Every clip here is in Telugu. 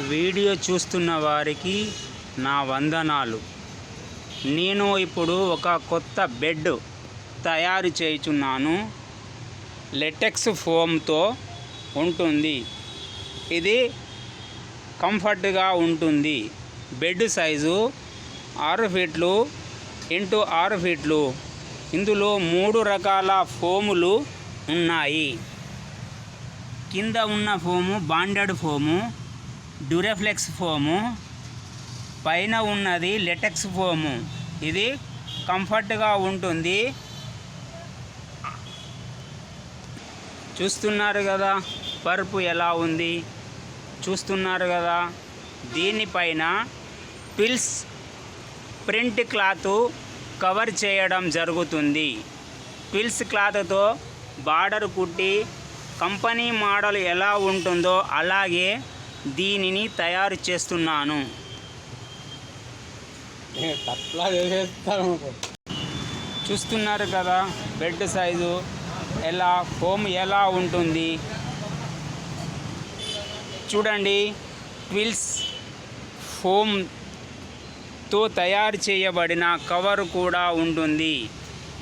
వీడియో చూస్తున్న వారికి నా వందనాలు. నేను ఇప్పుడు ఒక కొత్త బెడ్ తయారు చేయుచున్నాను. లెటెక్స్ ఫోమ్తో ఉంటుంది. ఇది కంఫర్ట్గా ఉంటుంది. బెడ్ సైజు ఆరు ఫీట్లు ఇంటూ ఆరు ఫీట్లు. ఇందులో మూడు రకాల ఫోములు ఉన్నాయి. కింద ఉన్న foam bonded foam Duroflex foam. పైన ఉన్నది లెటెక్స్ ఫోము. ఇది కంఫర్ట్గా ఉంటుంది. చూస్తున్నారు కదా పరుపు ఎలా ఉంది? చూస్తున్నారు కదా దీనిపైన పిల్స్ ప్రింట్ క్లాత్ కవర్ చేయడం జరుగుతుంది. పిల్స్ క్లాత్తో బార్డర్ కుట్టి కంపెనీ మోడల్ ఎలా ఉంటుందో అలాగే దీనిని తయారు చేస్తున్నాను. చూస్తున్నారు కదా బెడ్ సైజు ఎలా ఫోమ్ ఎలా ఉంటుంది? చూడండి ట్విల్స్ ఫోమ్తో తయారు చేయబడిన కవర్ కూడా ఉంటుంది.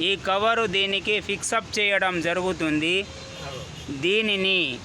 ఈ కవరు దీనికి ఫిక్సప్ చేయడం జరుగుతుంది. దీనిని